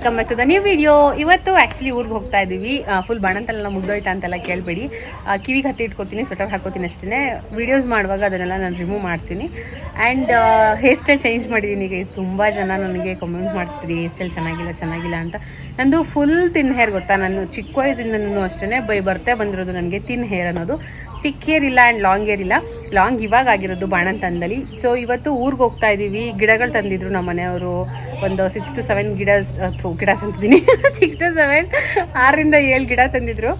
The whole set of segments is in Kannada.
Welcome back to the new video. ಇವತ್ತು ಆ್ಯಕ್ಚುಲಿ ಊರಿಗೆ ಹೋಗ್ತಾ ಇದ್ದೀವಿ ಫುಲ್ ಬಣ್ಣಂತೆಲ್ಲ ಮುಗ್ದೋಯ್ತಾ ಅಂತೆಲ್ಲ ಕೇಳಬೇಡಿ. ಕಿವಿಗೆ ಹತ್ತಿ ಇಟ್ಕೋತೀನಿ ಸ್ವೆಟರ್ ಹಾಕೋತೀನಿ ಅಷ್ಟೇ ವಿಡಿಯೋಸ್ ಮಾಡುವಾಗ ಅದನ್ನೆಲ್ಲ ನಾನು ರಿಮೂವ್ ಮಾಡ್ತೀನಿ. ಆ್ಯಂಡ್ ಹೇರ್ ಸ್ಟೈಲ್ ಚೇಂಜ್ ಮಾಡಿದ್ದೀನಿ ಈಗ ತುಂಬ ಜನ ನನಗೆ ಕಮೆಂಟ್ ಮಾಡ್ತೀರಿ ಹೇರ್ ಸ್ಟೈಲ್ ಚೆನ್ನಾಗಿಲ್ಲ ಚೆನ್ನಾಗಿಲ್ಲ ಅಂತ. ನಂದು ಫುಲ್ ತಿನ್ ಹೇರ್ ಗೊತ್ತಾ? ನಾನು ಚಿಕ್ಕ ವಯಸ್ಸಿಂದನೂ ಅಷ್ಟೇ ಬೈ ಬರ್ತಾ ಬಂದಿರೋದು ನನಗೆ ತಿನ್ ಹೇರ್ ಅನ್ನೋದು. ತಿಕ್ ಹೇರ್ ಇಲ್ಲ ಆ್ಯಂಡ್ ಲಾಂಗ್ ಹೇರ್ ಇಲ್ಲ. ಲಾಂಗ್ ಇವಾಗ ಆಗಿರೋದು ಬಾಣಂತನದಲ್ಲಿ. ಸೊ ಇವತ್ತು ಊರಿಗೆ ಹೋಗ್ತಾ ಇದ್ದೀವಿ ಗಿಡಗಳು ತಂದಿದ್ರು ನಮ್ಮ ಮನೆಯವರು ಒಂದು ಸಿಕ್ಸ್ ಟು ಸೆವೆನ್ ಗಿಡ ಗಿಡ ತಂದಿದ್ದೀನಿ ಸಿಕ್ಸ್ ಟು ಸೆವೆನ್ ಆರರಿಂದ ಏಳು ಗಿಡ ತಂದಿದ್ರು.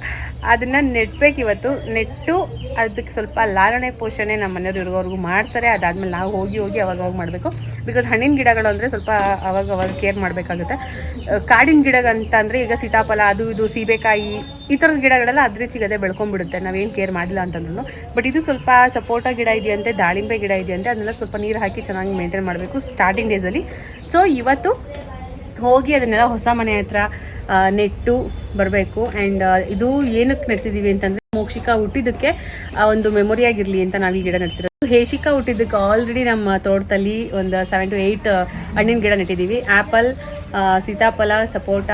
ಅದನ್ನು ನೆಟ್ಬೇಕು ಇವತ್ತು. ನೆಟ್ಟು ಅದಕ್ಕೆ ಸ್ವಲ್ಪ ಲಾಲನೆ ಪೋಷಣೆ ನಮ್ಮ ಮನೆಯವರು ಇರೋವರೆಗೂ ಮಾಡ್ತಾರೆ. ಅದಾದಮೇಲೆ ನಾವು ಹೋಗಿ ಹೋಗಿ ಅವಾಗ ಅವಾಗ ಮಾಡಬೇಕು. ಬಿಕಾಸ್ ಹಣ್ಣಿನ ಗಿಡಗಳು ಅಂದರೆ ಸ್ವಲ್ಪ ಅವಾಗ ಅವಾಗ ಕೇರ್ ಮಾಡಬೇಕಾಗುತ್ತೆ. ಕಾಡಿನ ಗಿಡಗಂತ ಅಂದರೆ ಈಗ ಸೀತಾಫಲ, ಅದು ಇದು, ಸೀಬೆಕಾಯಿ ಈ ಥರದ ಗಿಡಗಳೆಲ್ಲ ಅದ್ರ ಸಿಗದೆ ಬೆಳ್ಕೊಂಡ್ಬಿಡುತ್ತೆ. ನಾವೇನು ಕೇರ್ ಮಾಡಿಲ್ಲ ಅಂತಂದ್ರೂ ಬಟ್ ಇದು ಸ್ವಲ್ಪ ಸಪೋಟ ಗಿಡ ಇದೆಯಂತೆ, ದಾಳಿಂಬೆ ಗಿಡ ಇದೆಯಂತೆ, ಅದನ್ನೆಲ್ಲ ಸ್ವಲ್ಪ ನೀರು ಹಾಕಿ ಚೆನ್ನಾಗಿ ಮೇಂಟೈನ್ ಮಾಡಬೇಕು ಸ್ಟಾರ್ಟಿಂಗ್ ಡೇಸಲ್ಲಿ ಸೊ ಇವತ್ತು ಹೋಗಿ ಅದನ್ನೆಲ್ಲ ಹೊಸ ಮನೆ ಹತ್ರ ನೆಟ್ಟು ಬರಬೇಕು. ಆ್ಯಂಡ್ ಇದು ಏನಕ್ಕೆ ನೆಡ್ತಿದ್ದೀವಿ ಅಂತಂದರೆ, ಮೋಕ್ಷಿಕಾ ಹುಟ್ಟಿದ್ದಕ್ಕೆ ಒಂದು ಮೆಮೊರಿ ಆಗಿರಲಿ ಅಂತ ನಾವು ಈ ಗಿಡ ನೆಡ್ತಿರೋದು. ಹೇಶಿಕಾ ಹುಟ್ಟಿದ್ದಕ್ಕೆ ಆಲ್ರೆಡಿ ನಮ್ಮ ತೋಟದಲ್ಲಿ ಒಂದು ಸೆವೆನ್ ಟು ಏಯ್ಟ್ ಹಣ್ಣಿನ ಗಿಡ ನೆಟ್ಟಿದ್ದೀವಿ ಆ್ಯಪಲ್ ಸೀತಾಫಲ, ಸಪೋಟ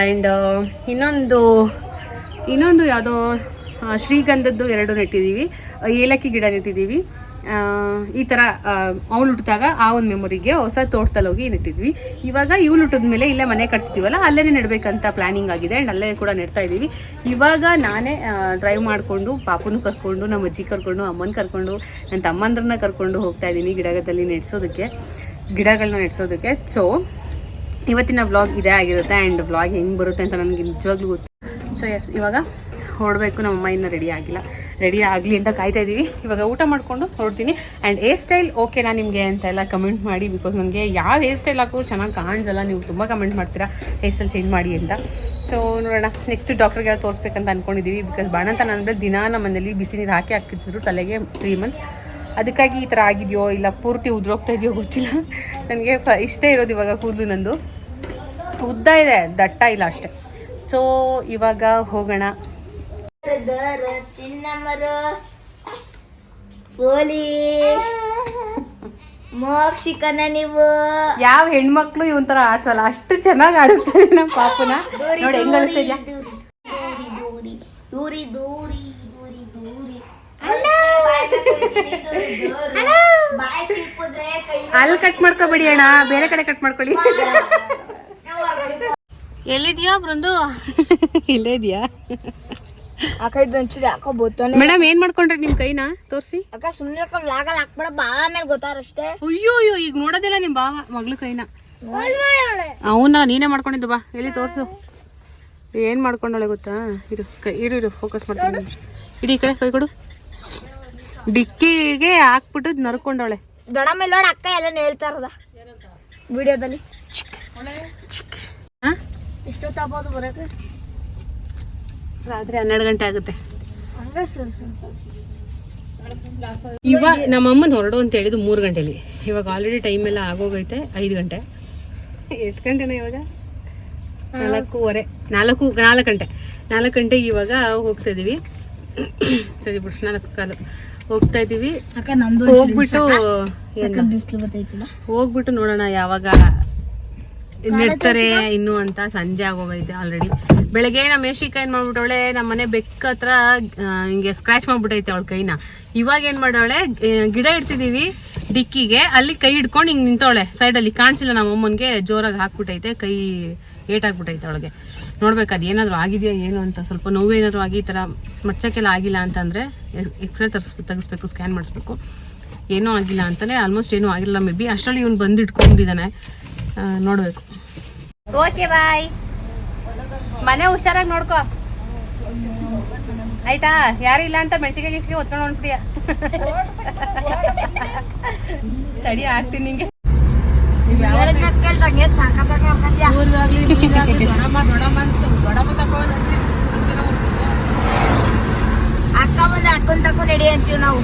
ಆ್ಯಂಡ್ ಇನ್ನೊಂದು ಇನ್ನೊಂದು ಯಾವುದೋ ಶ್ರೀಗಂಧದ್ದು ಎರಡು ನೆಟ್ಟಿದ್ದೀವಿ ಏಲಕ್ಕಿ ಗಿಡ ನೆಟ್ಟಿದ್ದೀವಿ ಈ ಥರ ಅವಳು ಹುಟ್ಟಿದಾಗ ಆ ಒಂದು ಮೆಮೊರಿಗೆ ಹೊಸ ತೋಟದಲ್ಲಿ ಹೋಗಿ ನೆಟ್ಟಿದ್ವಿ. ಇವಾಗ ಇವಳು ಹುಟ್ಟಿದ ಮೇಲೆ ಇಲ್ಲೇ ಮನೆ ಕಟ್ತಿದ್ದೀವಲ್ಲ ಅಲ್ಲೇ ನೆಡಬೇಕಂತ ಪ್ಲಾನಿಂಗ್ ಆಗಿದೆ. ಆ್ಯಂಡ್ ಅಲ್ಲೇ ಕೂಡ ನೆಡ್ತಾ ಇದ್ದೀವಿ. ಇವಾಗ ನಾನೇ ಡ್ರೈವ್ ಮಾಡಿಕೊಂಡು ಪಾಪುನು ಕರ್ಕೊಂಡು, ನಮ್ಮ ಅಜ್ಜಿ ಕರ್ಕೊಂಡು, ಅಮ್ಮನ ಕರ್ಕೊಂಡು ನನ್ನ ತಮ್ಮಂದ್ರನ್ನ ಕರ್ಕೊಂಡು ಹೋಗ್ತಾ ಇದ್ದೀನಿ ಗಿಡದಲ್ಲಿ ನೆಡ್ಸೋದಕ್ಕೆ ಗಿಡಗಳನ್ನ ನೆಡ್ಸೋದಕ್ಕೆ. ಸೊ ಇವತ್ತಿನ ವ್ಲಾಗ್ ಇದೇ ಆಗಿರುತ್ತೆ. ಆ್ಯಂಡ್ ವ್ಲಾಗ್ ಹೆಂಗೆ ಬರುತ್ತೆ ಅಂತ ನನಗೆ ನಿಜವಾಗ್ಲೂ ಗೊತ್ತು. ಸೊ ಎಸ್ ಇವಾಗ ಹೊರಡಬೇಕು ನಮ್ಮ ಅಮ್ಮ ಇನ್ನೂ ರೆಡಿ ಆಗಿಲ್ಲ. ರೆಡಿ ಆಗಲಿ ಅಂತ ಕಾಯ್ತಾ ಇದ್ದೀವಿ ಇವಾಗ ಊಟ ಮಾಡಿಕೊಂಡು ಹೊರಡ್ತೀನಿ. ಆ್ಯಂಡ್ ಹೇರ್ ಸ್ಟೈಲ್ ಓಕೆನಾ ನಿಮಗೆ ಅಂತ ಎಲ್ಲ ಕಮೆಂಟ್ ಮಾಡಿ ಬಿಕಾಸ್ ನನಗೆ ಯಾವ ಹೇರ್ ಸ್ಟೈಲ್ ಹಾಕೋರು ಚೆನ್ನಾಗಿ ಕಾಣಿಸಲ್ಲ. ನೀವು ತುಂಬ ಕಮೆಂಟ್ ಮಾಡ್ತೀರಾ ಹೇರ್ ಸ್ಟೈಲ್ ಚೇಂಜ್ ಮಾಡಿ ಅಂತ. ಸೊ ನೋಡೋಣ. ನೆಕ್ಸ್ಟ್ ಡಾಕ್ಟ್ರಿಗೆ ತೋರಿಸ್ಬೇಕಂತ ಅಂದ್ಕೊಂಡಿದ್ದೀವಿ ಬಿಕಾಸ್ ಬಾಣಂತ ಅಂದರೆ ದಿನ ನಮ್ಮ ಮನೆಯಲ್ಲಿ ಬಿಸಿ ನೀರು ಹಾಕಿ ಹಾಕಿದ್ರು ತಲೆಗೆ ತ್ರೀ ಮಂತ್ಸ್ ಅದಕ್ಕಾಗಿ ಈ ಥರ ಆಗಿದೆಯೋ ಇಲ್ಲ ಪೂರ್ತಿ ಉದ್ರೋಗ್ತಾ ಇದೆಯೋ ಗೊತ್ತಿಲ್ಲ. ನನಗೆ ಫ ಇಷ್ಟ ಇರೋದು ಇವಾಗ ಕೂದಲು ನಂದು. ಉದ್ದ ಇದೆ, ದಟ್ಟ ಇಲ್ಲ ಅಷ್ಟೆ. ಸೊ ಇವಾಗ ಹೋಗೋಣ. ದರ ಚಿನ್ನಮರ ಪೋಲಿ ಮೋಕ್ಷಿಕನ ನೀವು. ಯಾವ ಹೆಣ್ಮಕ್ಳು ಇವನ್ ತರ ಆಡ್ಸಲ್ಲ? ಅಷ್ಟು ಚೆನ್ನಾಗಿ ಆಡಿಸ್ತಾರೆ ನಮ್ಮ ಪಾಪನ. ನೋಡಿ ಹೆಂಗ್ ಅನಿಸ್ತಿದ್ಯಾ? ದೂರಿ ದೂರಿ ದೂರಿ ದೂರಿ ದೂರಿ ದೂರಿ. ಬಾಯಿ ಚಿಪ್ಪುದ್ರೆ ಕೈ ಅಲ್ಲಿ ಕಟ್ ಮಾಡ್ಕೋಬೇಡಿ ಅಣ್ಣ. ಬೇರೆ ಕಡೆ ಕಟ್ ಮಾಡ್ಕೊಳ್ಳಿ. ಎಲ್ಲಿದ್ಯಾ ಬೃಂದು ಇಲ್ಲೇ ಇದೆಯಾ? ಅಕ್ಕ ಇದು ಅಕ್ಕ ಬೋತಾನೆ ಮೇಡಮ್ ಏನ್ ಮಾಡ್ಕೊಂಡ್ರಿ ನಿಮ್ ಕೈನ? ತೋರ್ಸಿ. ಅಕ್ಕ ಸುಮ್ಮನೆ ಲಾಗಲ್ ಹಾಕ್ಬೇಡ ಬಾ ಮೇಲೆ ಗೊತ್ತಾರಷ್ಟೇ. ಅಯ್ಯೋ ಅಯ್ಯೋ ಈಗ ನೋಡೋದಿಲ್ಲ ನಿಮ್ ಬಾವ ಮಗ್ಳು ಕೈನ. ಅವನ್ನ ನೀನೇ ಮಾಡ್ಕೊಂಡಿದ್ದು ಬಾ ಎಲ್ಲಿ ತೋರ್ಸು. ಏನ್ ಮಾಡ್ಕೊಂಡಳೆ ಗೊತ್ತಾ? ಇರು ಕೈ ಇರು ಇರು ಫೋಕಸ್ ಮಾಡ್ಕೊಂಡು ಇಡೀ ಈ ಕಡೆ ಕೈ ಕೊಡು. ಡಿಕ್ಕಿಗೆ ಹಾಕ್ಬಿಟ್ಟು ನರ್ಕೊಂಡವಳೆ ದೊಡ್ಡ ಮೇಲೆ ನೋಡಿ ಅಕ್ಕ ಎಲ್ಲ ಹೇಳ್ತಾ ಇರೋದ ವಿಡಿಯೋದಲ್ಲಿ. ಹಾ ಎಷ್ಟೊತ್ತಾಗ್ಬೋದು ಬರೋಕೆ ರಾತ್ರಿ ಹನ್ನೆರಡು ಗಂಟೆ ಆಗುತ್ತೆ. ಇವಾಗ ನಮ್ಮಮ್ಮನ ಹೊರಡು ಅಂತ ಹೇಳಿದ್ದು ಮೂರು ಗಂಟೆಲಿ. ಇವಾಗ ಆಲ್ರೆಡಿ ಟೈಮ್ ಎಲ್ಲ ಆಗೋಗೈತೆ ಐದು ಗಂಟೆ. ಎಷ್ಟು ಗಂಟೆನ ಇವಾಗ? ನಾಲ್ಕೂವರೆ. ನಾಲ್ಕು ನಾಲ್ಕು ಗಂಟೆ. ನಾಲ್ಕು ಗಂಟೆಗೆ ಇವಾಗ ಹೋಗ್ತಾ ಇದೀವಿ. ಸರಿ ಬಿಡು ನಾಲ್ಕು ಕಾಲು. ಹೋಗ್ತಾ ನಮ್ದು ಹೋಗ್ಬಿಟ್ಟು ಹೋಗ್ಬಿಟ್ಟು ನೋಡೋಣ ಯಾವಾಗ ನೆಡ್ತಾರೆ ಇನ್ನು ಅಂತ ಸಂಜೆ ಆಗೋಗೈತೆ ಆಲ್ರೆಡಿ ಬೆಳಗ್ಗೆ ನಮ್ಮ ಯಶಿಕ ಏನ್ ಮಾಡ್ಬಿಟ್ಟವಳೆ ನಮ್ಮ ಮನೆ ಬೆಕ್ಕ ಹತ್ರ ಹಿಂಗೆ ಸ್ಕ್ರಾಚ್ ಮಾಡ್ಬಿಟ್ಟೈತೆ ಅವಳ ಕೈನ. ಇವಾಗ ಏನ್ ಮಾಡವಳೆ ಗಿಡ ಇಡ್ತಿದೀವಿ ಡಿಕ್ಕಿಗೆ, ಅಲ್ಲಿ ಕೈ ಹಿಡ್ಕೊಂಡು ಹಿಂಗೆ ನಿಂತವಳೆ ಸೈಡಲ್ಲಿ ಕಾಣಿಸಿಲ್ಲ ನಮ್ಮ ಅಮ್ಮನ್ಗೆ, ಜೋರಾಗಿ ಹಾಕ್ಬಿಟ್ಟೈತೆ, ಕೈ ಏಟಾಗ್ಬಿಟ್ಟೈತೆ ಅವಳಿಗೆ. ನೋಡ್ಬೇಕು ಅದು ಏನಾದರೂ ಆಗಿದೆಯಾ, ಏನು ಅಂತ, ಸ್ವಲ್ಪ ನೋವೇನಾದ್ರು ಆಗಿ ಈ ಥರ ಮಚ್ಚಕ್ಕೆಲ್ಲ ಆಗಿಲ್ಲ ಅಂತಂದರೆ ಎಕ್ಸ್ರೇ ತರಿಸ್, ತೆಗಿಸ್ಬೇಕು ಸ್ಕ್ಯಾನ್ ಮಾಡಿಸ್ಬೇಕು. ಏನೂ ಆಗಿಲ್ಲ ಅಂತಲೇ ಆಲ್ಮೋಸ್ಟ್ ಏನೂ ಆಗಿಲ್ಲ ಮೇ ಬಿ ಅಷ್ಟರಲ್ಲಿ ಇವ್ನು ಬಂದು ಇಟ್ಕೊಂಡಿದ್ದಾನೆ ನೋಡ್ಬೇಕು. ಓಕೆ ಬಾಯ್ ಮನೆ ಹುಷಾರಾಗಿ ನೋಡ್ಕೋ. ಆಯ್ತಾ? ಯಾರು ಇಲ್ಲ ಅಂತ ಮೆಣಸಿಗೆ ಗಿಸಿಗೆ ಹೊತ್ಕೊಂಡು ಹೊಂಟ್ಬಿಡಿಯ. ತಡಿ ಆಗ್ತೀನಿ ನಿಂಗೆ. ಅಕ್ಕ ಮುಂದೆ ಅಕ್ಕನ್ ತಕೊಂಡ್ ನಡಿ ಅಂತೀವಿ ನಾವು.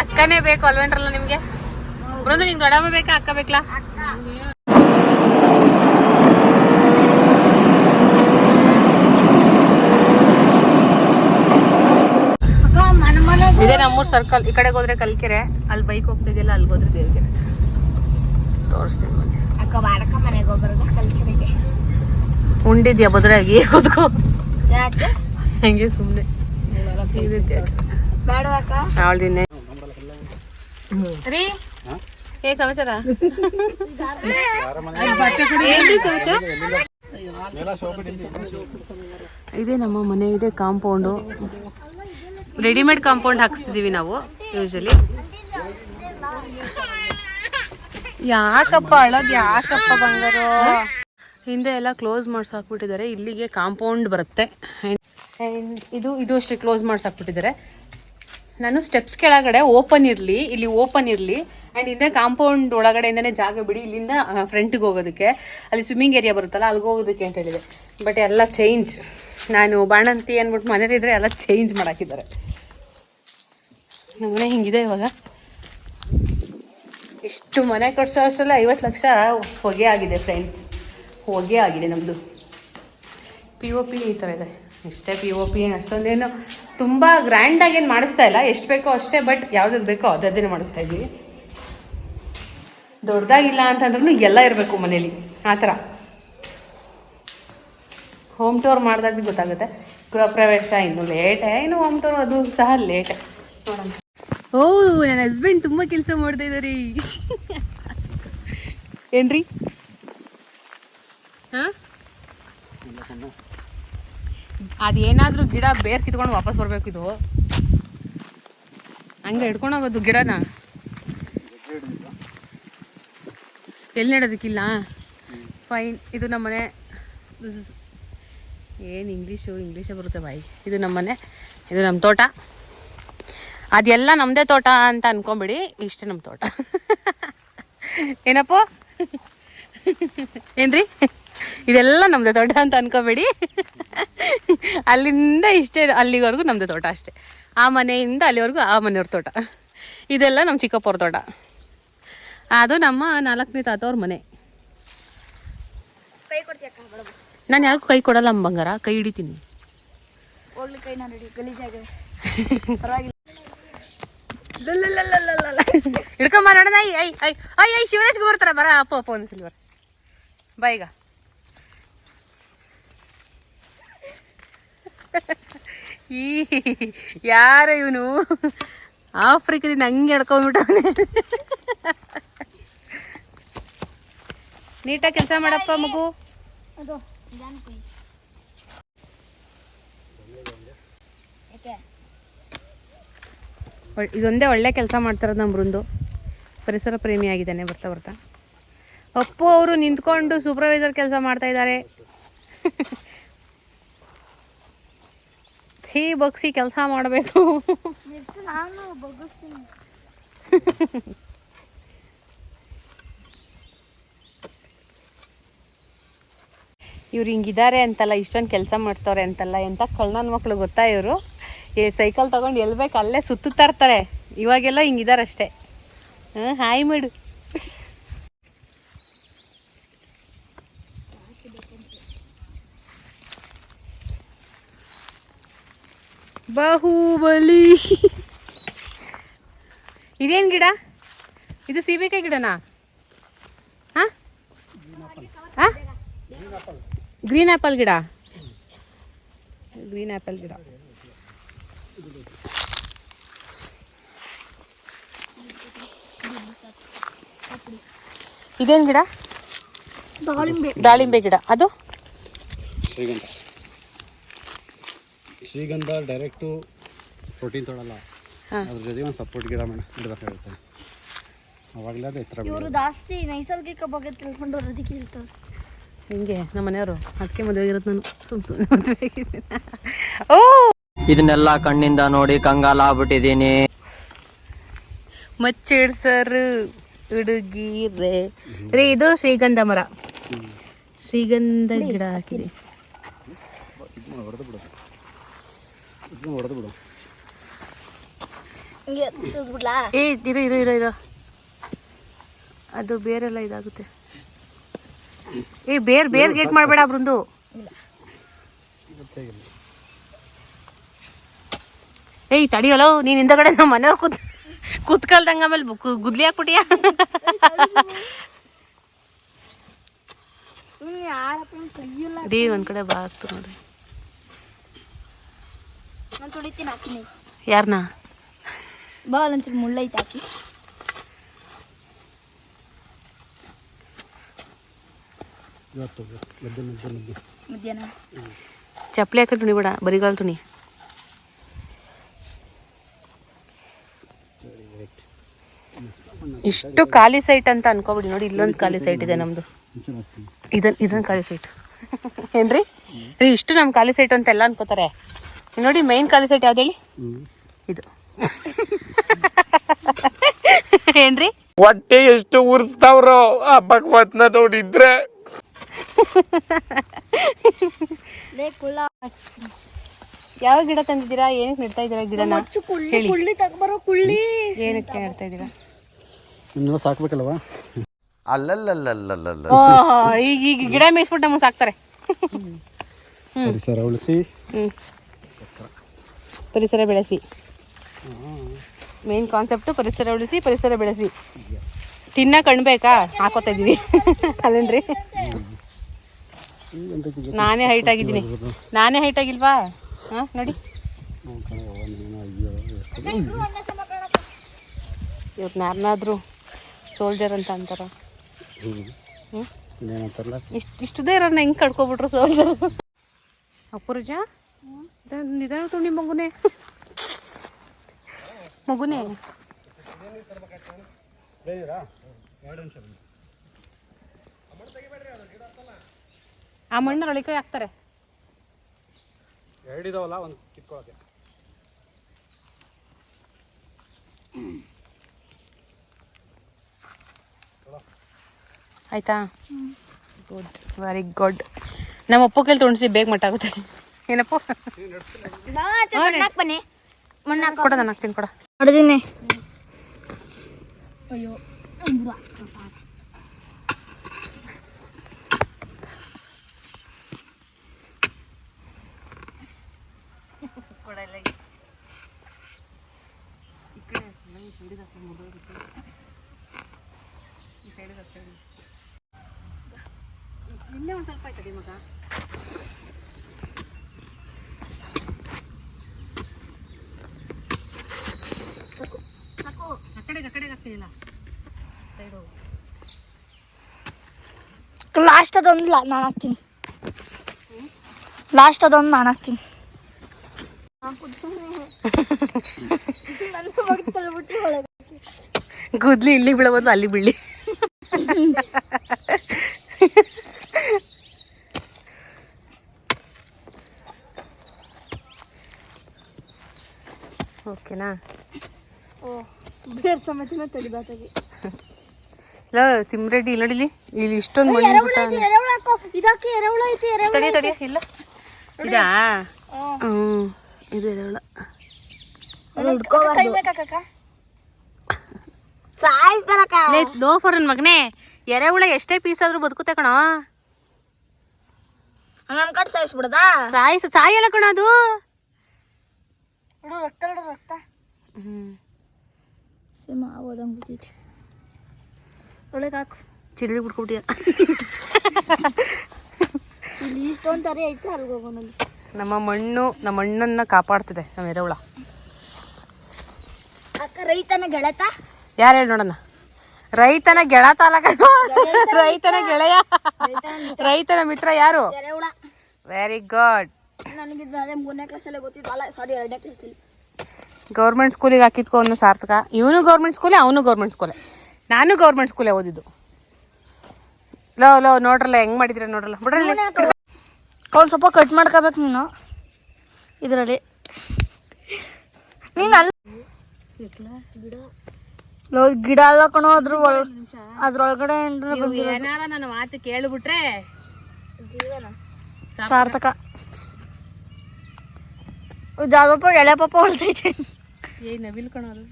ಅಕ್ಕನೇ ಬೇಕು ಅಲ್ವೇನ್ರಲ್ಲ ನಿಮ್ಗೆ? ಬರೋದು ನಿಂಗೆ ದೊಡ್ಡಮ್ಮ ಬೇಕಾ ಅಕ್ಕ ಬೇಕಲ್ಲ ಅಕ್ಕ ಮನ ಮನೆ ಇದೇ ನಮ್ಮೂರ್ ಸರ್ಕಲ್ ಈ ಕಡೆಗೆ ಹೋದ್ರೆ ಕಲ್ಕೆರೆ ಅಲ್ಲಿ ಬೈಕ್ ಹೋಗ್ತಾ ಇದೆಯಲ್ಲ ಅಲ್ಲಿ ಹೋದ್ರೆ ದೇವ್ಗೆರೆ ತೋರಿಸ್ತೀನಿ ಬನ್ನಿ. ಅಕ್ಕ ಬಾಡಕ ಮನೆಗೆ ಹೋಗ್ಬಾರ್ದು ಕಲ್ಕೆರೆಗೆ. ಉಂಡಿದ್ಯಾ ಬದ್ರಾಗಿ ಕೂತ್ಕೋ ಯಾಕೆ? ಹಂಗೆ ಸುಮ್ಮನೆ ಈ ರೀತಿ ಬೇಡವಾಕ ರೀ? ಏ ಸಮಾಚಾರ? ಏನ್ರಿ ಸಮಾಚಾರ? ಇದೆ ನಮ್ಮ ಮನೆ ಇದೆ ಕಾಂಪೌಂಡು ರೆಡಿಮೇಡ್ ಕಾಂಪೌಂಡ್ ಹಾಕ್ಸ್ತಿದೀವಿ ನಾವು ಯೂಶಲಿ ಯಾಕಪ್ಪ ಅಳೋದು, ಯಾಕಪ್ಪ ಬಂಗಾರು? ಹಿಂದೆ ಎಲ್ಲ ಕ್ಲೋಸ್ ಮಾಡ್ಸಿ ಹಾಕ್ಬಿಟ್ಟಿದ್ದಾರೆ ಇಲ್ಲಿಗೆ ಕಾಂಪೌಂಡ್ ಬರುತ್ತೆ. ಇದು ಇದು ಅಷ್ಟೇ ಕ್ಲೋಸ್ ಮಾಡ್ಸಿ ಹಾಕ್ಬಿಟ್ಟಿದ್ದಾರೆ ನಾನು ಸ್ಟೆಪ್ಸ್ ಕೆಳಗಡೆ ಓಪನ್ ಇರಲಿ, ಇಲ್ಲಿ ಓಪನ್ ಇರಲಿ ಆ್ಯಂಡ್ ಹಿಂದೆ ಕಾಂಪೌಂಡ್ ಒಳಗಡೆಯಿಂದನೇ ಜಾಗ ಬಿಡಿ, ಇಲ್ಲಿಂದ ಫ್ರಂಟಿಗೆ ಹೋಗೋದಕ್ಕೆ. ಅಲ್ಲಿ ಸ್ವಿಮ್ಮಿಂಗ್ ಏರಿಯಾ ಬರುತ್ತಲ್ಲ, ಅಲ್ಲಿಗೆ ಹೋಗೋದಕ್ಕೆ ಅಂತ ಹೇಳಿದೆ. ಬಟ್ ಎಲ್ಲ ಚೇಂಜ್ ನಾನು ಬಾಣಂತಿ ಅಂದ್ಬಿಟ್ಟು ಮನೇಲಿದ್ರೆ ಎಲ್ಲ ಚೇಂಜ್ ಮಾಡಾಕಿದ್ದಾರೆ. ನಮ್ಮನೆ ಹಿಂಗಿದೆ ಇವಾಗ. ಇಷ್ಟು ಮನೆ ಕಟ್ಸೋ ಅಷ್ಟರಲ್ಲ ಐವತ್ತು ಲಕ್ಷ ಹೊಗೆ ಆಗಿದೆ ಫ್ರೆಂಡ್ಸ್ ಹೊಗೆ ಆಗಿದೆ ನಮ್ಮದು ಪಿ ಒ ಪಿ ಈ ಥರ ಇದೆ. ಇಷ್ಟೇ ಪಿ ಒ ಪಿ ಏನು ಅಷ್ಟೊಂದೇನು ತುಂಬ ಗ್ರ್ಯಾಂಡಾಗಿ ಏನು ಮಾಡಿಸ್ತಾ ಇಲ್ಲ. ಎಷ್ಟು ಬೇಕೋ ಅಷ್ಟೇ ಬಟ್ ಯಾವ್ದು ಬೇಕೋ ಅದನ್ನೇ ಮಾಡಿಸ್ತಾ ಇದ್ದೀವಿ. ದೊಡ್ಡದಾಗಿಲ್ಲ ಅಂತಂದ್ರೂ ಎಲ್ಲ ಇರಬೇಕು ಮನೇಲಿ. ಆ ಥರ ಹೋಮ್ ಟೂರ್ ಮಾಡಿದಾಗ ಗೊತ್ತಾಗುತ್ತೆ. ಗೃಹ ಪ್ರವೇಶ ಇನ್ನು ಲೇಟೇ ಏನು ಹೋಮ್ ಟೂರ್ ಅದು ಸಹ ಲೇಟೇ ನೋಡೋಣ. ಓ ನನ್ನ ಹಸ್ಬೆಂಡ್ ತುಂಬ ಕೆಲಸ ಮಾಡ್ತಾ ಇದ್ದಾರೆ ಏನ್ರಿ? ಹಾಂ? ಅದೇನಾದ್ರೂ ಗಿಡ ಬೇರ್ ಕಿತ್ಕೊಂಡು ವಾಪಸ್ ಬರ್ಬೇಕು ಇದು? ಹಂಗೆ ಹಿಡ್ಕೊಂಡು ಹೋಗೋದು ಗಿಡನ? ಎಲ್ಲಿ ನೆಡೋದಕ್ಕಿಲ್ಲ? ಫೈನ್ ಇದು ನಮ್ಮನೆ. ಏನು ಇಂಗ್ಲೀಷು, ಇಂಗ್ಲೀಷೇ ಬರುತ್ತೆ ಬಾಯಿ. ಇದು ನಮ್ಮನೆ, ಇದು ನಮ್ಮ ತೋಟ. ಅದೆಲ್ಲ ನಮ್ಮದೇ ತೋಟ ಅಂತ ಅನ್ಕೊಂಬಿಡಿ, ಇಷ್ಟೇ ನಮ್ಮ ತೋಟ. ಏನಪ್ಪ? ಏನ್ರಿ? ಇದೆಲ್ಲ ನಮ್ಮದೇ ತೋಟ ಅಂತ ಅನ್ಕೋಬೇಡಿ. ಅಲ್ಲಿಂದ ಇಷ್ಟೇ, ಅಲ್ಲಿವರೆಗೂ ನಮ್ಮದೇ ತೋಟ ಅಷ್ಟೇ. ಆ ಮನೆಯಿಂದ ಅಲ್ಲಿವರೆಗೂ ಆ ಮನೆಯವ್ರ ತೋಟ. ಇದೆಲ್ಲ ನಮ್ಮ ಚಿಕ್ಕಪ್ಪವ್ರ ತೋಟ. ಅದು ನಮ್ಮ ನಾಲ್ಕನೇ ತಾತವ್ರ ಮನೆ. ಕೈ ನಾನು ಯಾಕೆ ಕೈ ಕೊಡಲ್ಲ ಅಮ್ಮ ಬಂಗಾರ ಕೈ ಹಿಡಿತೀನಿ. ಕೈ ನಾನು ಗಲೀಜಾಗಿದೆ. ಪರವಾಗಿಲ್ಲ. ಹಿಡ್ಕೊಂಬ ನೋಡೋಣ ಐ ಐ ಐ ಐ ಐ ಶಿವರಾಜ್ಗೆ ಬರ್ತಾರ ಬರ ಅಪ್ಪ ಅಪ್ಪ ಸಲ ಬರ. ಬೈಗ ಈ ಯಾರ ಇವನು? ಆಫ್ರಿಕದಿಂದ ಹಂಗೆ ಹಿಡ್ಕೊಂಡ್ಬಿಟ್ಟವನೆ. ನೀಟಾಗಿ ಕೆಲಸ ಮಾಡಪ್ಪ ಮಗು. ಇದೊಂದೇ ಒಳ್ಳೆ ಕೆಲಸ ಮಾಡ್ತಿರೋದು ನಮ್ಮ ಬೃಂದು ಪರಿಸರ ಪ್ರೇಮಿ ಆಗಿದ್ದಾನೆ ಬರ್ತಾ ಬರ್ತಾ. ಅಪ್ಪು ಅವರು ನಿಂತ್ಕೊಂಡು ಸೂಪರ್ವೈಸರ್ ಕೆಲಸ ಮಾಡ್ತಾ ಇದ್ದಾರೆ. ಹೀ ಬಗ್ಸಿ ಕೆಲಸ ಮಾಡಬೇಕು. ನಾನು ಇವ್ರು ಹಿಂಗಿದ್ದಾರೆ ಅಂತಲ್ಲ, ಇಷ್ಟೊಂದು ಕೆಲಸ ಮಾಡ್ತವ್ರೆ ಅಂತಲ್ಲ ಎಂತ ಕಳ್ಳನ ಮಕ್ಳು ಗೊತ್ತಾ ಇವರು? ಏ, ಸೈಕಲ್ ತಗೊಂಡು ಎಲ್ಲಿ ಬೇಕು ಅಲ್ಲೇ ಸುತ್ತುತ್ತಾ ಇರ್ತಾರೆ. ಇವಾಗೆಲ್ಲ ಹಿಂಗಿದ್ದಾರೆ ಅಷ್ಟೇ. ಹ್ಞೂ ಹಾಯ್ ಮಾಡು. ಬಹುಬಲಿ. ಇದೇನು ಗಿಡ? ಇದು ಸೀಬೆಕಾಯಿ ಗಿಡನಾ ಹಾಂ ಹಾಂ ಗ್ರೀನ್ ಆ್ಯಪಲ್ ಗಿಡ. ಗ್ರೀನ್ ಆ್ಯಪಲ್ ಗಿಡ. ಇದೇನು ಗಿಡ? ದಾಳಿಂಬೆ. ದಾಳಿಂಬೆ ಗಿಡ. ಅದು? ಶ್ರೀಗಂಧ. ಶ್ರೀಗಂಧ ಡೈರೆಕ್ಟು ಪ್ರೋಟೀನ್ ತೊಗೊಳಲ್ಲ. ಹಾಂ. ಅದ್ರ ಜೊತೆ ಒಂದು ಸಪೋರ್ಟ್ ಗಿಡ ಮೇಡಮ್ ಇಡಬೇಕಾಗುತ್ತೆ. ಅವಾಗಲೇ ಅದು ಎತ್ತರ ಇವರು ಜಾಸ್ತಿ ನೈಸರ್ಗಿಕ ಬಗ್ಗೆ ತಿಳ್ಕೊಂಡು ಅದಕ್ಕೆ ಇರ್ತಾರೆ. ಹಿಂಗೆ? ನಮ್ಮ ಮನೆಯವರು? ಅದಕ್ಕೆ ಮದುವೆ ಆಗಿರೋದು ನಾನು. ಸುಮ್ ಸುಮ್ ಮದುವೆ ಆಗಿದ್ದೀನಿ. ಓ! ಇದನ್ನೆಲ್ಲ ಕಣ್ಣಿಂದ ನೋಡಿ ಕಂಗಾಲ ಆಗ್ಬಿಟ್ಟಿದೀನಿ ಮಚ್ಚಿಡ್ಸರು ಹುಡುಗಿರೆ ರೀ. ಇದು ಶ್ರೀಗಂಧ ಮರ. ಶ್ರೀಗಂಧ ಗಿಡ ಹಾಕಿದೆ. ಏ ಇರು ಇರು ಇರು ಇರು. ಅದು ಬೇರೆಲ್ಲ ಇದಾಗುತ್ತೆ. ಏ ಬೇರ್ ಬೇರ್ ಗೇಟ್ ಮಾಡಬೇಡ ಬೃಂದು. ಏಯ್ ತಡಿಯಲ್ಲ ನೀನ್ ಹಿಂದಗಡೆ ನಮ್ಮ ಮನೆಯವ್ರು ಕೂತ್ ಕೂತ್ಕೊಳ್ದಂಗ ಆಮೇಲೆ ಗುದ್ಲಿ ಹಾಕ್ಬಿಟ್ಟಿಯ? ರೀ ಒಂದ್ ಕಡೆ ಬಾ ಆಗ್ತು ನೋಡ್ರಿ. ಯಾರನ್ನ ಬಾ ಒಂಚೂರು ಮುಳ್ಳೈತೆ ಹಾಕಿ. ಮಧ್ಯಾಹ್ನ ಚಪ್ಪಲಿ ಹಾಕಿ ತುಣಿ ಬೇಡ ಬರಿಗಾಲ್ ತುಣಿ. ಇಷ್ಟು ಖಾಲಿ ಸೈಟ್ ಅಂತ ಅನ್ಕೋಬಿಡಿ ನೋಡಿ ಇಲ್ಲೊಂದು ಖಾಲಿ ಸೈಟ್ ಇದೆ ನಮ್ದು. ಇದನ್ ಇದನ್ ಖಾಲಿ ಸೈಟ್. ಏನ್ರಿ? ರೀ ಇಷ್ಟು ನಮ್ ಖಾಲಿ ಸೈಟ್ ಅಂತ ಎಲ್ಲ ಅನ್ಕೋತಾರೆ. ನೋಡಿ ಮೈನ್ ಖಾಲಿ ಸೈಟ್ ಯಾವ್ದು ಹೇಳಿ? ಇದು. ಏನ್ರಿ? ಹೊಟ್ಟೆ ಎಷ್ಟು ಉರ್ಸ್ತಾವ್ರೋ ಆ ಭಗವತ್ನ ನೋಡಿದ್ರೆ. ಯಾವ ಗಿಡ ತಂದಿದ್ದೀರಾ? ಏನಕ್ಕೆ ನೆಡ್ತಾ ಇದ್ದೀರಾ ಗಿಡನ? ಹೇಳಿ. ಕುಳ್ಳಿ ತಗೊಬರೋ ಕುಳ್ಳಿ. ಏನಕ್ಕೆ ನೆಡ್ತಾ ಇದ್ದೀರಾ? ನಿಮ್ಮನ್ನ ಸಾಕ್ಬೇಕಲ್ವಾ? ಅಲ್ಲಲ್ಲಲ್ಲಲ್ಲಲ್ಲ ಈಗ ಈಗ ಗಿಡ ಮೇಯಿಸ್ಬಿಟ್ಟು ನಮಗೆ ಸಾಕ್ತಾರೆ. ಪರಿಸರ ಉಳಿಸಿ ಹ್ಮ್. ಪರಿಸರ ಬೆಳೆಸಿ. ಮೇನ್ ಕಾನ್ಸೆಪ್ಟು ಪರಿಸರ ಉಳಿಸಿ ಪರಿಸರ ಬೆಳೆಸಿ. ತಿನ್ನ ಕಣ್ಬೇಕಾ? ಹಾಕೋತಾ ಇದೀವಿ ಅಲ್ಲೇನ್ರಿ? ನಾನೇ ಹೈಟ್ ಆಗಿದ್ದೀನಿ. ನಾನೇ ಹೈಟ್ ಆಗಿಲ್ವಾ? ಹಾ, ನೋಡಿ. ಇವ್ರನ್ನ ಯಾರನ್ನಾದ್ರೂ ಸೋಲ್ಜರ್ ಅಂತ ಅಂತಾರ. ಇಷ್ಟು ಇಷ್ಟದೇ ಇರೋಣ ಹೆಂಗ್ ಕಡ್ಕೊಬಿಟ್ರು ಸೋಲ್ಜರ್ ಅಪ್ಪುರಜ ನಿಧಾನ ತುಣಿ ಮಗುನೆ. ಮಗುನೆ. ಆ ಮಣ್ಣು ಒಳಗೆ ಹಾಕ್ತಾರೆ. ಎರಡಿದಾವಲ್ಲ ಒಂದು ಕಿತ್ಕೊಳಕ್ಕೆ. ಆಯ್ತಾ? ಗುಡ್ ವೆರಿ ಗುಡ್ ನಮ್ಮ ಅಪ್ಪ ಕೈಲಿ ತೊಂಡ್ಸಿ ಬೇಗ ಮಟ್ಟಾಗುತ್ತೆ ಏನಪ್ಪ? ಕೊಡ ನಾನು ಹಾಕ್ತೀನಿ ಕೊಡ. ಹೊಡೆದಿನಿ ಅಯ್ಯೋ ಇನ್ನೇ ಒಂದು ಸ್ವಲ್ಪ ಆಯ್ತದೆ ಮಗ ಆ ಕಡೆಗೆ ಆ ಕಡೆಗೆ ಆಗ್ತಿದಿಲ್ಲ ಸೈಡು ಲಾಸ್ಟ್ ಅದೊಂದು ನಾನು ಹಾಕ್ತೀನಿ ಲಾಸ್ಟ್ ಅದೊಂದು ನಾನು ಹಾಕ್ತೀನಿ ಗುದ್ಲಿ ಇಲ್ಲಿ ಬೀಳಬೋದು ಅಲ್ಲಿ ಬೀಳಿ ಓ ಬೇರ್ ಸಮೇತನೇ ಇಲ್ಲ ತಿಮ್ರೆಡ್ಡಿ ಇಲ್ಲಿ ನೋಡಿಲಿ ಇಲ್ಲಿ. ಇಷ್ಟೊಂದು ಮಣ್ಣು ಎರೆಹುಳ ಬಿಟ್ಟ ಐತಿ ಎರೆಹುಳ ಹಾಕೋ. ಇದಕ್ಕೆ ಎರೆಹುಳ ಐತಿ ಎರೆಹುಳ ತಡಿ ತಡಿ ಇಲ್ಲ. ಇದಾ? ಇದು ಎರೆಹುಳ. ಮಗನೇ. ಎರೆಹುಳ ಎಷ್ಟೇ ಪೀಸ್ ಆದ್ರೂ ಬದುಕುತ್ತೆ ಕಣೋ. ನನ್ನ ಕಡೆ ಸಾಯಿಸ್ಬಿಡದಾ? ಸಾಯಿ ಸಾಯಲ್ಲ ಕಣ ಅದು. ರಕ್ತ. ಸಿಮ ಓದಂಗ್ ಬಿದ್ದೈತೆ. ಒಳಗೆ ಹಾಕು ಚಿಲ್ಲಿ ಬಿಡ್ಕೊಬಿಟ್ಟಿಯ ಇಲ್ಲಿ ಇಷ್ಟೊಂದು ತರಿ ಐತೆ ಅಲ್ಲಿಗೆ ನಮ್ಮ ಮಣ್ಣು ನಮ್ಮ ಮಣ್ಣನ್ನು ಕಾಪಾಡ್ತಿದೆ ನಮ್ಮ ಎರೆಹುಳ ಅಕ್ಕ ರೈತನ ಗೆಳತ? ಯಾರು ಹೇಳಿ ನೋಡೋಣ ರೈತನ ಗೆಳತ ಅಲ್ಲ ಕಣೋ. ರೈತನ ಗೆಳೆಯ. ರೈತನ ಮಿತ್ರ ಯಾರು? ವೆರಿ ಗುಡ್ ನನಗೆ ಮೂರನೇ ಕ್ಲಾಸಲ್ಲೇ ಗೊತ್ತಿತ್ತು. ಅಲ್ಲ ಸಾರಿ ಎರಡನೇ ಕ್ಲಾಸಲ್ಲಿ ಗೌರ್ಮೆಂಟ್ ಸ್ಕೂಲಿಗೆ ಹಾಕಿದ್ಕೋ ಅವನು ಸಾರ್ಥಕ. ಇವನು ಗೌರ್ಮೆಂಟ್ ಸ್ಕೂಲೇ ಅವನು ಗೌರ್ಮೆಂಟ್ ಸ್ಕೂಲೇ. ನಾನು ಗೌರ್ಮೆಂಟ್ ಸ್ಕೂಲೇ ಓದಿದ್ದು. ಲೋ ಲೋ ನೋಡ್ರಲ್ಲ ಹೆಂಗ್ ಮಾಡಿದ್ರೆ ನೋಡ್ರಲ್ಲ. ಬಿಡ್ರಲ್ಲ ಅವ್ನು ಸ್ವಲ್ಪ ಕಟ್ ಮಾಡ್ಕೋಬೇಕು ನೀನು. ಇದರಲ್ಲಿ. ನೀನು ಅಲ್ಲಿ ಗಿಡ ಅಲ್ಲ ಕಣೋ ಅದ್ರ ಅದ್ರೊಳಗಡೆ ಏನ್ರ ಏನಾರ ನನ್ನ ಮಾತು ಕೇಳಿಬಿಟ್ರೆ ಸಾರ್ಥಕ. ಜಾದಪ್ಪ ಎಳೆ ಪಾಪ ಹೊಳ್ತೈತೆ ಏ ನವಿಲ್ ಕಣೋರು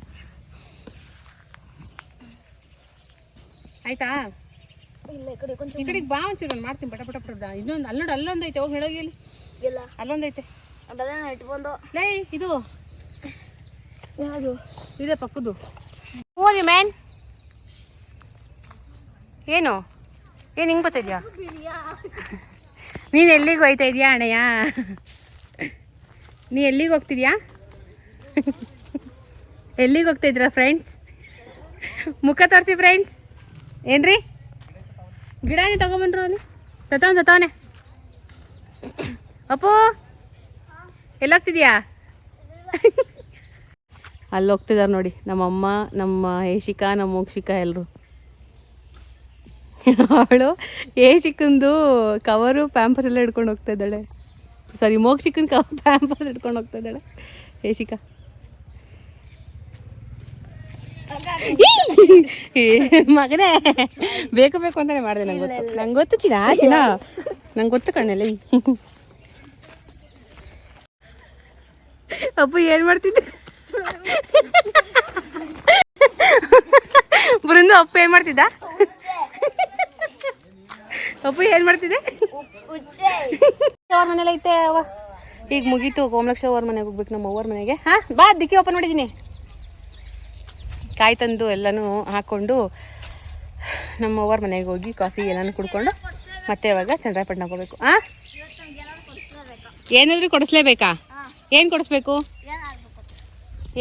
ಆಯ್ತಾ? ಈ ಕಡೆಗೆ ಬಾ ಒಂಚೂರು ನಾನು ಮಾಡ್ತೀನಿ ಪಟ ಪಟ ಪಟ. ಇನ್ನೊಂದು ಅಲ್ಲೋಡು ಅಲ್ಲೊಂದು ಐತೆ ಹೋಗಿ ಹೇಳೋಗಿ ಇಲ್ಲಿ. ಇಲ್ಲ. ಅಲ್ಲೊಂದೈತೆ. ಲೈ ಇಟ್ಕೊಂಡು. ಲೇ ಇದು. ಯಾವುದು? ಇದೆ ಪಕ್ಕದ್ದು. ಓರಿ ಮ್ಯಾನ್ ಏನು? ಏನು ಹಿಂಗೆ ಬರ್ತಿದ್ಯಾ ನೀನು ಎಲ್ಲಿಗೆ ಹೋಯ್ತಾ ಇದೆಯಾ ಅಣ್ಣಯ್ಯ ನೀ ಎಲ್ಲಿಗೆ ಹೋಗ್ತಿದ್ಯಾ? ಎಲ್ಲಿಗೆ ಹೋಗ್ತಾ ಇದ್ದೀರಾ ಫ್ರೆಂಡ್ಸ್ ಮುಖ ತೋರಿಸಿ ಫ್ರೆಂಡ್ಸ್ ಏನ್ರಿ? ಗಿಡನೇ ತಗೊಬಂದ್ರು ಅಲ್ಲಿ? ತತಾವನ್ ತತಾವನೆ ಅಪ್ಪು ಎಲ್ಲಿ ಹೋಗ್ತಿದ್ಯಾ ಅಲ್ಲಿ ಹೋಗ್ತಿದಾರೆ ನೋಡಿ ನಮ್ಮಮ್ಮ ನಮ್ಮ ಏಶಿಕಾ, ನಮ್ಮ ಮೋಕ್ಷಿಕಾ ಎಲ್ಲರೂ ಅವಳು ಏಷಿಕಂದು ಕವರು ಪ್ಯಾಂಪರ್ಸ್ ಎಲ್ಲ ಹಿಡ್ಕೊಂಡು ಹೋಗ್ತಾ ಇದ್ದಾಳೆ. ಸಾರಿ ಮೋಕ್ಷಿಕನ್ ಕವರ್ ಪ್ಯಾಂಪರ್ಸ್ ಹಿಡ್ಕೊಂಡು ಹೋಗ್ತಾ ಇದ್ದಾಳೆ ಏಶಿಕಾ ಏ, ಮಗನೇ. ಬೇಕು ಬೇಕು ಅಂತಾನೆ ಮಾಡಿದೆ ನಂಗೆ ಗೊತ್ತು. ನಂಗೆ ಗೊತ್ತು ಚಿನ್ನ ಚಿನ್ನ? ನಂಗೆ ಗೊತ್ತು ಕಣ್ಣಲ್ಲಿ. ಅಪ್ಪು ಏನು ಮಾಡ್ತಿದ್ದೆ? ಬೃಂದು ಅಪ್ಪ ಏನು ಮಾಡ್ತಿದ್ದ? ಅಪ್ಪ ಏನು ಮಾಡ್ತಿದ್ದೆ? ಅವ್ರ ಮನೇಲಿ ಐತೆ ಅವ ಈಗ ಮುಗೀತು ಕೋಮಲಕ್ಷ ಅವ್ರ ಮನೆಗೆ ಹೋಗ್ಬೇಕು ನಮ್ಮ ಅವ್ರ ಮನೆಗೆ. ಹಾ ಬಾ ದಿಕ್ಕಿ ಓಪನ್ ಮಾಡಿದ್ದೀನಿ. ಕಾಯಿ ತಂದು ಎಲ್ಲನೂ ಹಾಕ್ಕೊಂಡು ನಮ್ಮ ಅವ್ರ ಮನೆಗೆ ಹೋಗಿ ಕಾಫಿ ಎಲ್ಲನೂ ಕುಡ್ಕೊಂಡು ಮತ್ತೆ ಇವಾಗ ಚಂದ್ರಾಯಪಟ್ಟಣಕ್ಕೆ ಹೋಗ್ಬೇಕು. ಹಾಂ ಏನಾದರೂ ಕೊಡಿಸ್ಲೇಬೇಕಾ? ಏನು ಕೊಡಿಸ್ಬೇಕು?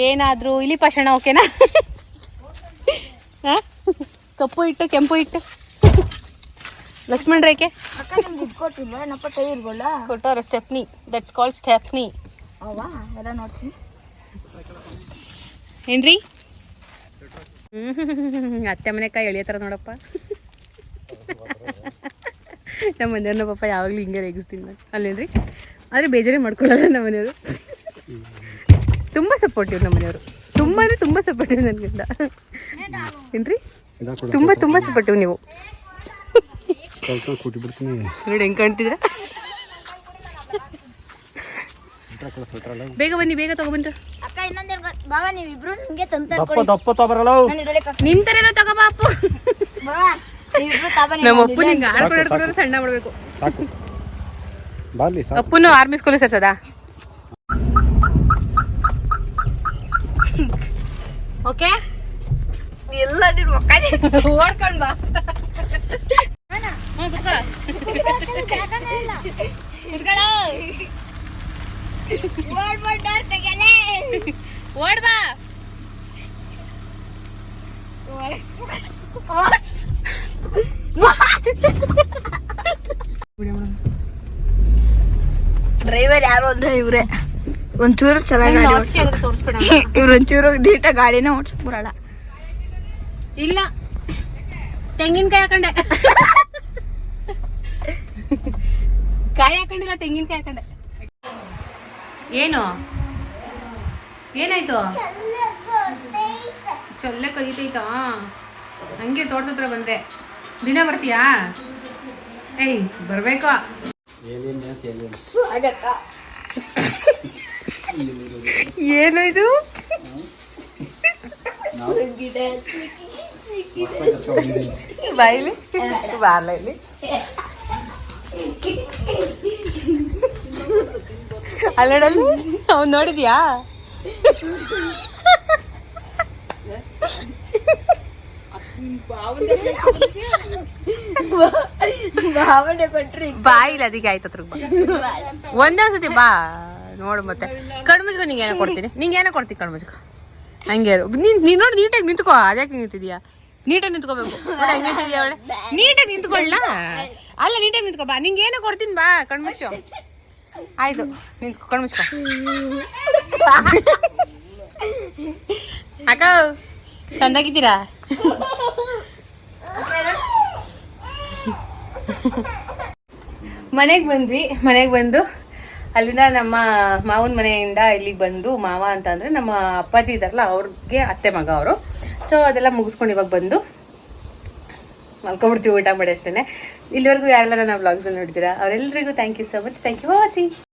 ಏನಾದರೂ ಇಲಿ ಪಾಷಾಣ ಓಕೆನಾ? ಹಾಂ ಕಪ್ಪು ಹಿಟ್ಟು ಕೆಂಪು ಹಿಟ್ಟು. ಲಕ್ಷ್ಮಣ್ ರೇಖೆ. ಕೊಟ್ಟವ್ರ ಸ್ಟೆಪ್ನಿ ದಟ್ಸ್ ಕಾಲ್ಡ್ ಸ್ಟೆಪ್ನಿ ಏನ್ರಿ? ಅತ್ತೆ ಮನೆ ಕಾಯಿ ಎಳಿಯತ್ತಾರ ನೋಡಪ್ಪ. ನಮ್ಮ ಮನೆಯವ್ರನ್ನ ಪಾಪ ಯಾವಾಗಲೂ ಹಿಂಗೆ ರೇಗಿಸ್ತೀನಿ ನಾನು. ಅಲ್ಲೇನ್ರಿ? ಆದರೆ ಬೇಜಾರೇ ಮಾಡ್ಕೊಳ್ಳಲ್ಲ ನಮ್ಮ ಮನೆಯವರು. ತುಂಬ ಸಪೋರ್ಟಿವ್ ನಮ್ಮ ಮನೆಯವರು. ತುಂಬ ಅಂದರೆ ತುಂಬ ಸಪೋರ್ಟಿವ್ ನನಗಿಂತ. ಏನು ಏನ್ರಿ? ತುಂಬ ತುಂಬ ಸಪೋರ್ಟಿವ್ ನೀವು. ನೋಡಿ ಹೆಂಗೆ ಕಾಣ್ತಿದ್ರ? ಬೇಗ ಬನ್ನಿ, ಬೇಗ ತಗೊಬಂದ್ರ ಇನ್ನೊಂದೇನು ದಪ್ಪ ದಪ್ಪ ತಬರಲ್ಲ ನಿಂತರೇನೋ ತಗೋಬಾ ಅಪ್ಪು ನಮ್ಮ ಅಪ್ಪು ನಿಂಗೆ ಆಡ್ಕೊಂಡು ಆಡ್ಕೊಂಡ್ರೆ ಸಣ್ಣ ಮಾಡಬೇಕು. ಸಾಕು. ಬಾರ್ಲಿ ಸಾಕು. ಅಪ್ಪುನು ಆರ್ಮಿ ಸ್ಕೂಲ್ ಸೇರ್ಸದಾ? ಓಕೆ? ಎಲ್ಲ ನೀನು ಓಡ್ಕೊಂಡ್ ಬಾ. ಓಡ್ಬಿಟ್ಟಾರ ತೆಗೆಲೆ ಓಡ್ ಬಾ ಡ್ರೈವರ್ ಯಾರು ಅಂದ್ರೆ ಇವ್ರೆ ಒಂಚೂರು ಚೆನ್ನಾಗಿ ಗಾಡಿ ಓಡ್ಸ ತೋರಿಸ್ಬೇಡ ಇವ್ರು ಒಂಚೂರು ನೀಟಾಗಿ ಗಾಡಿನ ಓಡ್ಸಕ್ ಬರಲ್ಲ ಇಲ್ಲ ತೆಂಗಿನಕಾಯಿ ಹಾಕೊಂಡೆ ಕಾಯಿ ಹಾಕೊಂಡಿಲ್ಲ ತೆಂಗಿನಕಾಯಿ ಹಾಕೊಂಡೆ ಏನು ಏನಾಯ್ತು? ಚೊಲ್ಲೆ ಕೈತೈತಾ ಹಂಗೆ ತೋಟದತ್ರ ಬಂದ್ರೆ. ಬಂದೆ ದಿನ ಬರ್ತೀಯಾ? ಏಯ್ ಬರ್ಬೇಕು. ಏನು ಇದು? ಬಾಯಿಲಿ ಬಾರ್ಲ ಇಲ್ಲಿ. ಅಲ್ಲಡಲ್ಲಿ? ಅವ್ನು ನೋಡಿದ್ಯಾ? ಕೊಟ್ರಿ. ಬಾಯಿಲಿ ಅದಕ್ಕೆ ಆಯ್ತು ಅದ್ರ ಒಂದೇ ಸತಿ ಬಾ, ನೋಡು ಮತ್ತೆ. ಕಣ್ಮುಜ್ಗ ನಿಂಗೆ ಏನೋ ಕೊಡ್ತೀನಿ. ನಿಂಗೆ ಏನೋ ಕೊಡ್ತೀನಿ ಕಣ್ಮುಜ್ಗ ಹಂಗೆ. ನೀನ್ ನೀನ್ ನೋಡಿ, ನೀಟಾಗಿ ನಿಂತ್ಕೋ. ಅದ್ಯಾಕೆ ನಿಂತಿದ್ಯಾ? ನೀಟಾಗಿ ನಿಂತ್ಕೋಬೇಕು. ನೀಟಾಗಿ ನಿಂತ್ಕೊಳ್ಳ ಅಲ್ಲ, ನೀಟಾಗಿ ನಿಂತ್ಕೋ. ಬಾ, ನಿಂಗೆ ಏನೋ ಕೊಡ್ತೀನಿ ಬಾ ಕಣ್ಮುಚ್ಚು ಆಯ್ತು, ನಿಂತ್ಕೊ. ಕಣ್ಮುಚ್ಕೊ ಅಕ್ಕ, ಚಂದಾಗಿದ್ದೀರಾ? ಮನೆಗೆ ಬಂದ್ವಿ, ಮನೆಗೆ ಬಂದು ಅಲ್ಲಿಂದ ನಮ್ಮ ಮಾವನ ಮನೆಯಿಂದ ಇಲ್ಲಿಗೆ ಬಂದು ಮಾವ ಅಂತ ಅಂದರೆ ನಮ್ಮ ಅಪ್ಪಾಜಿ ಇದಾರಲ್ಲ ಅವ್ರಿಗೆ ಅತ್ತೆ ಮಗ ಅವರು. ಸೊ ಅದೆಲ್ಲ ಮುಗಿಸ್ಕೊಂಡು ಇವಾಗ ಬಂದು ಮಲ್ಕೊಂಡ್ಬಿಡ್ತೀವಿ ಊಟ ಮಾಡಿ ಅಷ್ಟೇ ಇಲ್ಲಿವರೆಗೂ ಯಾರೆಲ್ಲ ನನ್ನ ವ್ಲಾಗ್ಸಲ್ಲಿ ನೋಡ್ತೀರಾ ಅವರೆಲ್ಲರಿಗೂ thank you so much thank you for watching